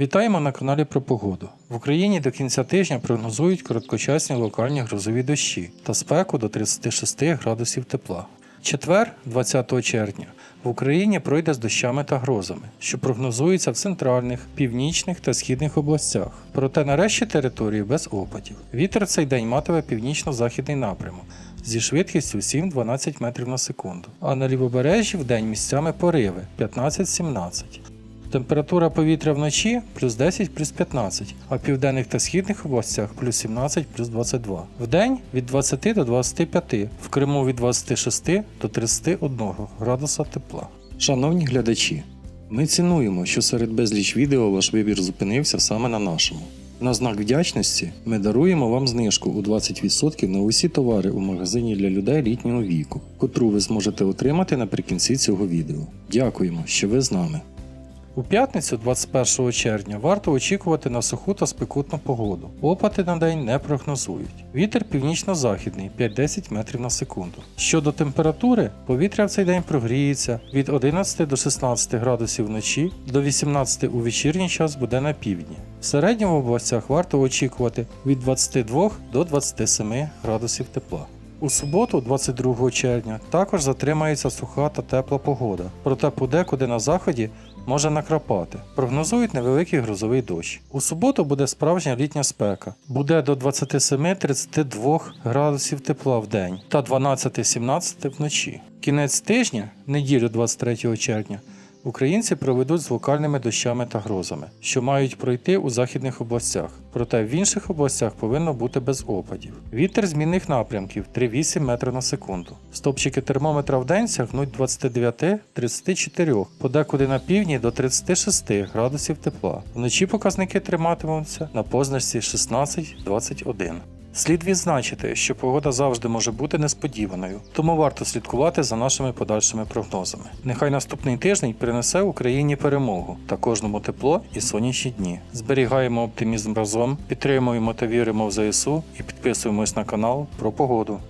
Вітаємо на каналі про погоду. В Україні до кінця тижня прогнозують короткочасні локальні грозові дощі та спеку до 36 градусів тепла. Четвер, 20 червня, в Україні пройде з дощами та грозами, що прогнозується в центральних, північних та східних областях. Проте на решті території без опадів. Вітер цей день матиме північно-західний напрямок зі швидкістю 7-12 метрів на секунду. А на лівобережжі в день місцями пориви 15-17. Температура повітря вночі плюс 10 плюс 15, а в південних та східних областях плюс 17 плюс 22. Вдень від 20 до 25, в Криму від 26 до 31 градуса тепла. Шановні глядачі, ми цінуємо, що серед безліч відео ваш вибір зупинився саме на нашому. На знак вдячності ми даруємо вам знижку у 20% на усі товари у магазині для людей літнього віку, котру ви зможете отримати наприкінці цього відео. Дякуємо, що ви з нами. У п'ятницю, 21 червня, варто очікувати на суху та спекутну погоду. Опади на день не прогнозують. Вітер північно-західний 5-10 метрів на секунду. Щодо температури, повітря в цей день прогріється від 11 до 16 градусів вночі до 18 у вечірній час буде на півдні. В середньому областях варто очікувати від 22 до 27 градусів тепла. У суботу, 22 червня, також затримається суха та тепла погода, проте подекуди на заході може накрапати. Прогнозують невеликий грозовий дощ. У суботу буде справжня літня спека. Буде до 27-32 градусів тепла в день та 12-17 вночі. Кінець тижня, неділю 23 червня, українці проведуть з локальними дощами та грозами, що мають пройти у західних областях. Проте в інших областях повинно бути без опадів. Вітер змінних напрямків 3,8 метра на секунду. Стопчики термометра в день сягнуть 29-34, подекуди на півдні до 36 градусів тепла. Вночі показники триматимуться на позначці 16-21. Слід відзначити, що погода завжди може бути несподіваною, тому варто слідкувати за нашими подальшими прогнозами. Нехай наступний тиждень принесе Україні перемогу та кожному тепло і сонячні дні. Зберігаємо оптимізм разом, підтримуємо та віримо в ЗСУ і підписуємось на канал про погоду.